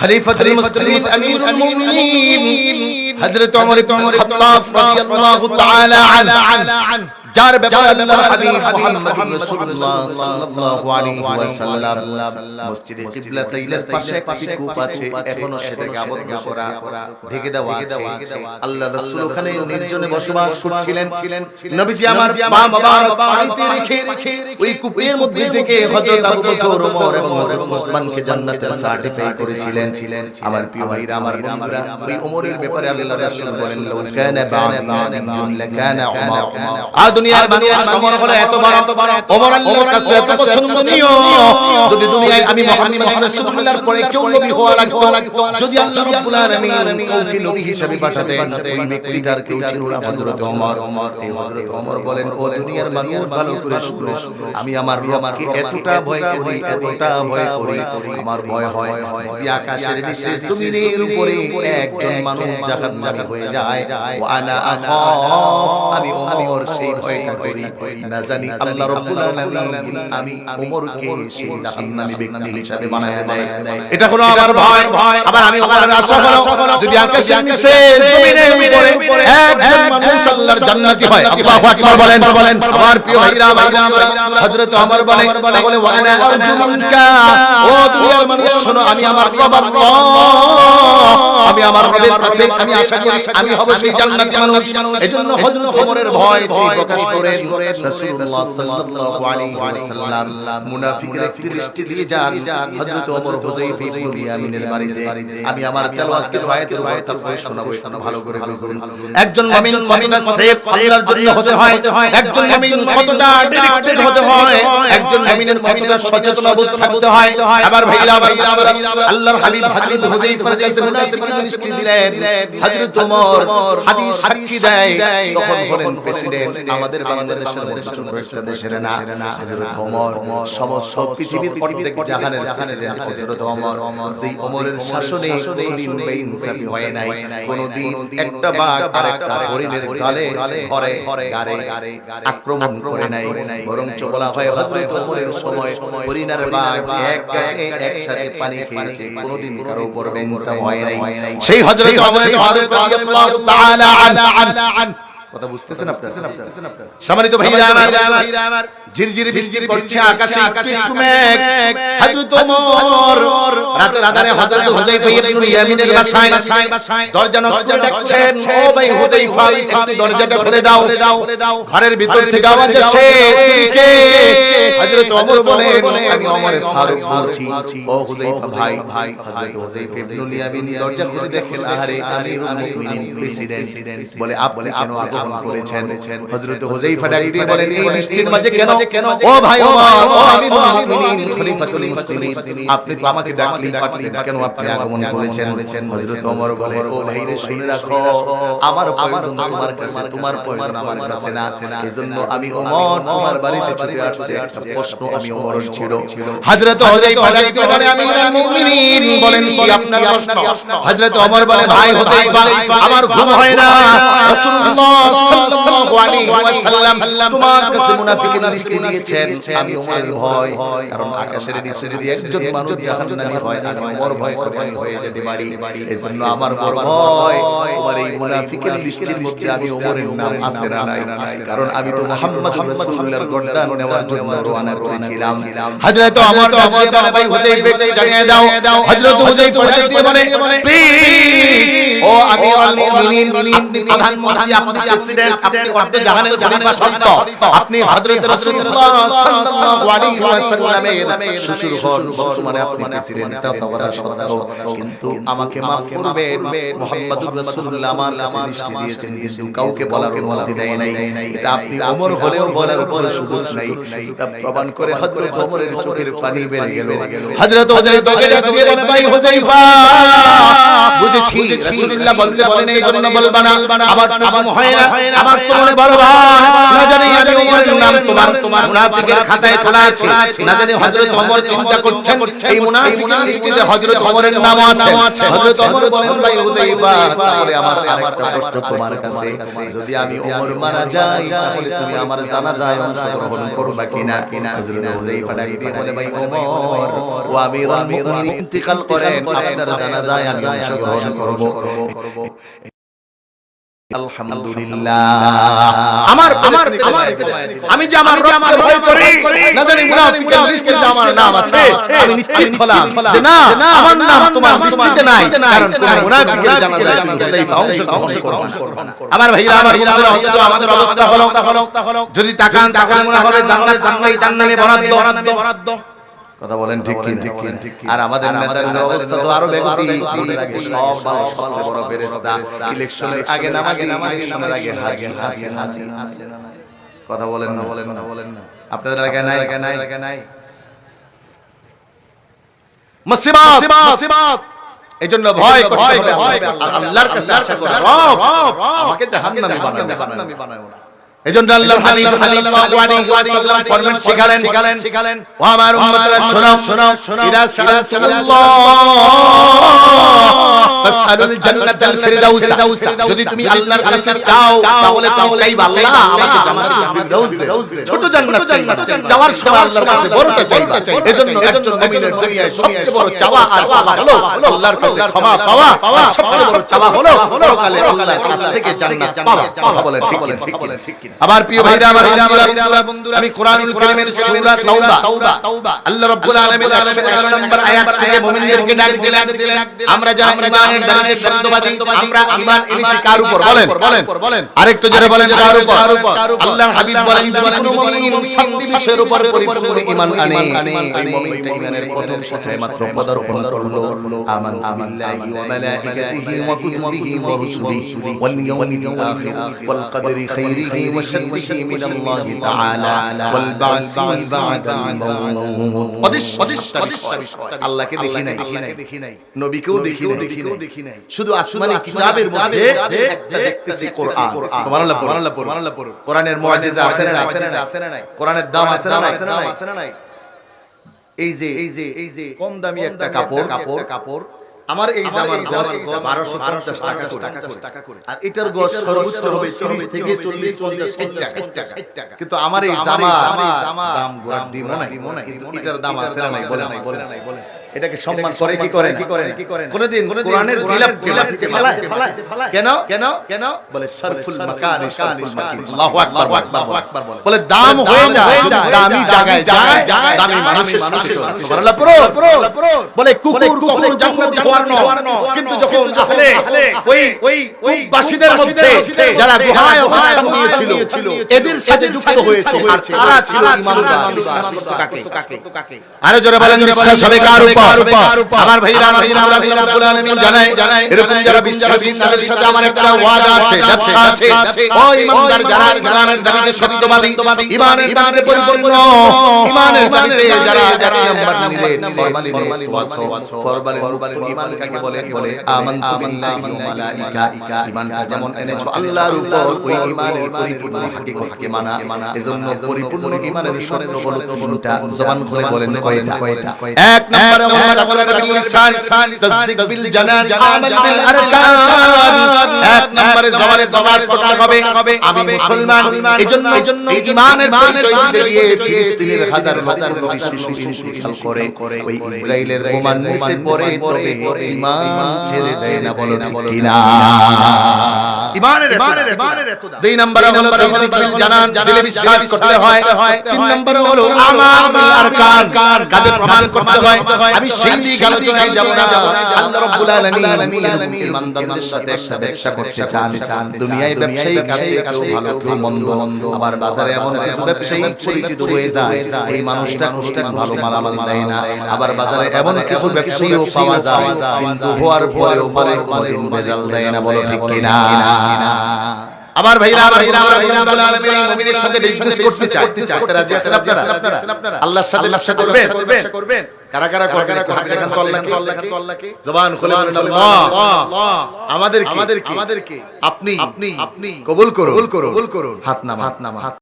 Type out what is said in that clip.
খলিফাতুল মুসলিমিন আমিরুল মুমিনিন হযরত ওমর ইবনে খাত্তাব রাদিয়াল্লাহু তাআলা আনহু যার ব্যাপারে আল্লাহর হাবিব মুহাম্মদ রাসূলুল্লাহ সাল্লাল্লাহু আলাইহি ওয়াসাল্লাম মসজিদে কিবলাতাইনের পাশে একটি কূপ আছে এখনও সেটাকে আবদ্ধ করা ঢেকে দেওয়া আছে। আল্লাহ রাসূল ওখানে নির্জনে বসবাস করছিলেন। নবীজি আমার মা বাবার পানিতে রেখে ওই কূপের মধ্যে থেকে হযরত আবু বকর ওমর এবং হযরত ওসমানকে জান্নাতের সার্টিফাই করেছিলেন। আমার প্রিয় ভাইরা আমার বন্ধুরা ওই ওমরের ব্যাপারে আল্লাহ রাসূল বলেন লাউ কানা বা'দি নাবিয়্যুন লাকানা ওমর আ দুনিয়ার মানুষ ওমর হলো এত বড়। ওমর আল্লাহর কাছে এত পছন্দনীয় যদি দুনিয়ায় আমি মুহাম্মদ রাসূলুল্লাহর পরে কেউ নবী হওয়া লাগতো। যদি আল্লাহ রাব্বুল আলামিন কাউকে নবী হিসেবে পাঠাতেন ওই ব্যক্তিটার কেউ ছিল না হযরত ওমর। এই হযরত ওমর। বলেন ও দুনিয়ার মানুষ ভালো করে শুনো। আমি আমার রবকে এতটা ভয় করি এতটা ভয় করি আমার ভয় হয় যদি আকাশের নিচে জমিনের উপরে একজন মানুষ জাহান্নামী হয়ে যায় ও আনা আখাফ আমি ওমর সেই ভয়টা করি না জানি আল্লাহ রাব্বুল আলামিন আমি ওমরকে সেই জাহান্নামী ব্যক্তি হিসেবে বানায় দেয় এটা হলো আমার ভয় ভয় আবার আমি ওমরের আশা হলো যদি আকাশের নিচে জমিনের উপরে একজন মানুষ আল্লাহর জান্নাতি হয় আল্লাহু আকবার বলেন বলেন আমার প্রিয় ভাইরা ভাইরা হযরত ওমর বলেন তাহলে ওয়ানা আরজুমুনকা ও দুনিয়ার মানুষ শোনো আমি আমার রব আল্লাহ আমি আমার রবের কাছে আমি আশা করি আমি হব সেই জান্নাতি মানুষ। এজন্য হযরত ওমরের ভয় প্রকাশ করেন রাসূলুল্লাহ সাল্লাল্লাহু আলাইহি ওয়াসাল্লাম। মুনাফিকরা একটি লিস্টে দিয়ে যান। হযরত ওমর হুযাইফা ইবনে ইয়ামিনের বাড়িতে আমি আমার তেলাওয়াতকে আয়াতের উপর তাফসীর শোনাবো শোনাবো ভালো করে বুঝুন। একজন মুমিন কতটা সেফ আল্লাহর জন্য হতে হয়। একজন মুমিন কতটা ডেডিকেটেড হতে হয়? একজন মুমিনের কতটা সচেতনবোধ থাকতে হয় আবার ভাইরা ভাইরা আল্লাহর হাবিব হযরত হুযাইফার কাছে মুনাফিকদের লিস্টে দিলেন হযরত ওমর হাদিস সাক্ষী দেয় তখন বলেন প্রেসিডেন্ট আমাদের বাংলাদেশের ছোট একটা দেশের না। হযরত ওমর সমস্ত পৃথিবীর প্রত্যেক জাহানের প্রেসিডেন্ট হযরত ওমর। সেই ওমরের শাসনে কোনদিন বেইনসাফি হয় নাই কোনদিন একটা বাঘ আরেকটা হরিণের গালে ঘরে গারে আক্রমণ করে নাই। বরং বলা হয় হযরত ওমরের সময় হরিণ আর বাঘ এক একসাথে পানি খেয়েছে কোনদিন কারও উপর বেইনসাফ হয় নাই। সেই হযরত রাদিয়াল্লাহু তাআলা আনহু কথা বুঝতেছেন আপনারা? সম্মানিত ভাইরা আমার ঝিরঝিরি বৃষ্টি পড়ছে আকাশে আকাশে একটু মেঘ হযরত ওমর। রাতের আধারে হযরত হুযাইফা ইবনে ইয়ামিনের বাসায় দরজা নক করে ডাকছেন ও ভাই হুযাইফা একটু দরজাটা খুলে দাও। ঘরের ভিতর থেকে আওয়াজ আসে কে হযরত ওমর বলেন আমি ওমর ফারুক বলছি ও হুযাইফা ভাই ভাই হযরত হুযাইফা ইবনে ইয়ামিন দরজা খুলে দেখেন আরে আমিরুল মুমিনিন প্রেসিডেন্ট বলে আপনি কেন আগমন করেছেন হযরত হুযাইফা ডাক দিয়ে বলেন এই বৃষ্টির মাঝে কেন কেন ও ভাই ওমর ও আমিরুল মুমিনিন খলিফাতুল মুসলিমিন আপনি তো আমাকে ডাকলি পাঠালেন কেন আপনি আগমন করেছেন হযরত ওমর বলে ও ভাই রে শুনে রাখো আমার প্রয়োজন তোমার কাছে তোমার প্রয়োজন আমার কাছে না এজন্য আমি ওমর তোমার বাড়িতে ছুটে আসছে একটা প্রশ্ন আমি ওমরের ছিল হযরত হুযাইফা ডাক দিয়ে বলে আমিরুল মুমিনিন বলেন কি আপনার প্রশ্ন হযরত ওমর বলে ভাই হুযাইফা আমার ঘুম হয় না রাসূলুল্লাহ সাল্লাল্লাহু আলাইহি ওয়াসাল্লাম তোমার কাছে মুনাফিকের লিস্ট দিয়েছেন আমি ওমরের ভয় কারণ আকাশের নিচে যদি একজন মানুষ জাহান্নামী হয় আমি ওমর ভয় করে আমি হয়ে যেতে পারি এজন্য আমার বড় ভয় তোমার এই মুনাফিকের লিস্টের মধ্যে আমি ওমরের নাম আছে না নাই কারণ আমি তো মুহাম্মদুর রাসূলুল্লাহর গর্দান নেওয়ার জন্য রওনা করেছিলাম হযরত ওমর রাদিয়াল্লাহু তাআলা ভাই হুযাইফা জানিয়ে দাও হযরত হুযাইফা বলে প্লিজ ও আমি মুমিনিন আপনি প্রধানমন্ত্রী আপনি প্রেসিডেন্ট আপনি অর্ধ জাহানের খলিফা সন্ত আপনি হযরত রাসূলুল্লাহ সাল্লাল্লাহু আলাইহি ওয়াসাল্লামের শ্বশুর হন বর্তমানে আপনি প্রেসিডেন্ট তা কথা সত্য কিন্তু আমাকে maaf করবেন মুহাম্মদুর রাসূলুল্লাহ আমার কাছে লিস্ট দিয়েছেন কিন্তু কাউকে বলার অনুমতি দেয় নাই এটা আপনি ওমর হলেও বলার কোনো সুযোগ নাই এটা প্রমাণ করে হযরত ওমরের চোখের পানি বেরিয়ে গেল। হযরত হুযাইফা কে ডাক দিয়ে বলে ভাই বুঝেছি রাসূলুল্লাহ বলতে বলেন এই জন্য বলবা না আমার নাম হয় না আমার তো মনে বড় ভাই না জানি আমি ওমরের নাম তোমার তোমার মুনাফিকের খাতায় তোলা আছে না জানি হযরত ওমর চিন্তা করছেন এই মুনাফিকের লিস্টে হযরত ওমরের নাম আছে হযরত ওমর বলেন ভাই হুযাইফা তাহলে আমার আরেকটা প্রশ্ন তোমার কাছে যদি আমি ওমর মারা যাই তাহলে তুমি আমার জানাজায় অংশগ্রহণ করবা কিনা হযরত হুযাইফা ডাক দিয়ে বলে ভাই ওমর ও আমিরুল মুমিনিন ইন্তিকাল করেন আপনার জানাজায় আমি অংশগ্রহণ করব আলহামদুলিল্লাহ আমার আমার আমার আমি যে আমার রবকে ভয় করি না জানি মুনাফিকের লিস্টে আমার নাম আছে আমি নিশ্চিত হলাম যে না আমার নাম তোমার লিস্টে নাই কারণ কোন মুনাফিকের জানাজায় আমি হুযাইফা অংশগ্রহণ করব আমার ভাইরা আমাদের অবস্থা হলো যদি তাকান তাকান মনে হবে জান্নাত জান্নাত জান্নাতে বরাদ্দ বরাদ্দ কথা বলেন ঠিক ঠিক কি আর আমাদের নেতাদের অবস্থা তো আরও বেগতি আমাদের আগে সব ভালো সবচেয়ে বড় ফেরেশতা। ইলেকশনের আগে নামাজি ইলেকশনের আগে হাজি হাজি হাজি কথা বলেন না বলেন না। বলেন না। আপনাদের এলাকায় নাই? এলাকায় নাই? এলাকায় নাই? মুসিবত! মুসিবত! এইজন্য ভয় করতে হবে আল্লাহর কাছে আশা করা রব! আমাকে জাহান্নামী বানাবে না এজন্য আল্লাহ হাবিব সাল্লাল্লাহু আলাইহি ওয়াসাল্লাম ফরমান শিখালেন। শিখালেন। ও আমার উম্মতরা শোনো শোনো শোনো ইদা সালাতুল্লাহ। ফাসআলুল জান্নাতাল ফিরদাউস। যদি তুমি আল্লাহর কাছে চাও তাহলে তুমি চাইবা আল্লাহ আমাকে জান্নাতুল ফিরদাউস দে ছোট জান্নাত যাওয়ার সময় আল্লাহর কাছে বড়টা চাইবা। এজন্য একজন মুমিনের দুনিয়ায় সবচেয়ে বড় চাওয়া আর পাওয়া হলো আল্লাহর কাছে ক্ষমা পাওয়া। আর সবচেয়ে বড় চাওয়া হলো পরকালে আল্লাহর কাছ থেকে জান্নাত পাওয়া। কথা বলেন ঠিক বলেন ঠিক বলেন ঠিক আমার প্রিয় ভাইরা আমার বন্ধুরা আমি কোরআনুল কারীমের সূরা। তাওবা আল্লাহ রাব্বুল আলামিন 111 নম্বর আয়াত থেকে মুমিনদেরকে ডাক দিলেন আমরা যারা ঈমানের ইমানের শব্দবাদী আমরা ঈমান এনেছি কার উপর? বলেন বলেন। বলেন আরেকটু যারা বলেন কার উপর? আল্লাহর হাবিব বলেন কোনো মুমিন সাতটি উপর পরিপূর্ণ ঈমান আনে। এই মুমিনটা ঈমানের প্রথম শাখায় মাত্র পদার্পণ করল। আমান বিল্লাহি ওয়া মালাইকাতিহি ওয়া কুতুবিহি ওয়া রুসুলিহি ওয়াল ইয়াউমিল আখির ওয়াল কদরি খাইরিহি ওয়া শাররিহি মিন তাআলা। ওয়াল বা'সি বা'দাল মাউত অদৃশ্য অদৃশ্য আল্লাহকে দেখি নাই। নবীকেও দেখি নাই। শুধু আসমানি কিতাবের মধ্যে একটা দেখতেছি কোরআন। সুবহানাল্লাহ সুবহানাল্লাহ সুবহানাল্লাহ কোরআনের মুআজিজা আছে না আছে না নাই কোরআনের দাম আছে না আছে না আছে না নাই? এই যে এই যে এই যে কম দামি একটা কাপড় কাপড়। কাপড়। আমার এই জামার গজ 1250 টাকা করে। টাকা করে। আর এটার গজ সর্বোচ্চ হবে 30 থেকে 40 50 60 টাকা। কিন্তু আমার এই জামা দাম গোড়া দিব না। এটার দাম আছে না নাই বলেন। বলেন। এটাকে সম্মান করে কি করে কি করে কি করে কোনদিন কোরআনের গিলাফ গিলাফ ফেলায় ফেলায় কেন কেন কেন বলে মাকান মাকান আল্লাহু আকবার আকবার আকবার বলে বলে দাম হয়ে যায় দামি জায়গায় যায় দামি মানুষের সাথে সুবহানাল্লাহ পুরো বলে কুকুর কখনো জান্নাতি হওয়ার কিন্তু যখন আহলে ওই ওই ওই বাসীদের মধ্যে যারা গুহায় অবস্থান নিয়েছিল এদের সাথে যুক্ত হয়েছে আর তারা ছিল কাকে কাকে আরে জোরে বলেন হবে কার উপর আমার ভাইরা আমার ভাইরা আল্লাহ রাব্বুল আলামিন জানায় এরকম যারা বিশ্বাসী তাদের সাথে আমার একটা ওয়াদা আছে ব্যবসা আছে ও ইমানদার যারা ইমানের দাবিতে সত্যবাদী ইমানের দাবিতে পরিপূর্ণ ইমানের দাবিতে যারা যারা নাম্বার নিলেন ফরমালি আছো ফরমালি মুক্ত ইমান কাকে বলে বলে আমানতু বিল্লাহি ওয়া মালাইকা ইমানটা যেমন এনেছো আল্লাহর উপর ওই ইমানের পরিপূর্ণ হাকিকত হাকে মানা এজন্য পরিপূর্ণ ইমানের শর্ত হলো তিনটা জবান খুলে বলেন কয়টা কয়টা এক নম্বরে আমরা বলে বিল লিসান তাসদিক বিল জানান আমাল বিল আরকান এক নম্বরে জবানে জবান করতে হবে আমি মুসলমান এজন্য এই ইমানের পরিচয় দিতে ফিলিস্তিনের হাজার হাজার নবী শিশু ইন্তিকাল করে ওই ইসরাইলের বোমা নিচে পড়ে তবে ইমান ছেড়ে দেয় না বলো কিনা ইমানের ইমানের ইমানের দুই নম্বরে হলো তাসদিক জানান দিলে বিশ্বাস করতে হয় তিন নম্বরে হলো আমাল বিল আরকান কাজে প্রমাণ করতে হয় আমি সেই দিকে আলোচনায় যাব না আল্লাহ রাব্বুল আলামিন ইমানদারদের সাথে একটা ব্যবসা করতে চান দুনিয়ায় ব্যবসায়ী কাছে কেউ ভালো কেউ মন্দ আবার বাজারে এমন কিছু ব্যবসায়ী পরিচিত হয়ে যায় এই মানুষটা খুব ভালো মালামাল দেয় না আবার বাজারে এমন কিছু ব্যবসায়ীও পাওয়া যায় কিন্তু হওয়ার পরেও পরে কোনোদিন রেজাল্ট দেয় না বলো ঠিক কিনা আবার ভাইরা আবার ভাইরা আবার ভাইরা আল্লাহ আলামিন মুমিনের সাথে বিজনেস করতে চায় করতে রাজি আছেন আপনারা আল্লাহর সাথে ব্যবসা করবেন কারা কারা করে কারা করে দেখান তো আল্লাহকে আল্লাহকে জবান খুলে বলেন আল্লাহ আমাদের আমাদের আমাদেরকে আপনি আপনি আপনি কবুল করুন কবুল করুন। হাত নামা হাত নামা হাত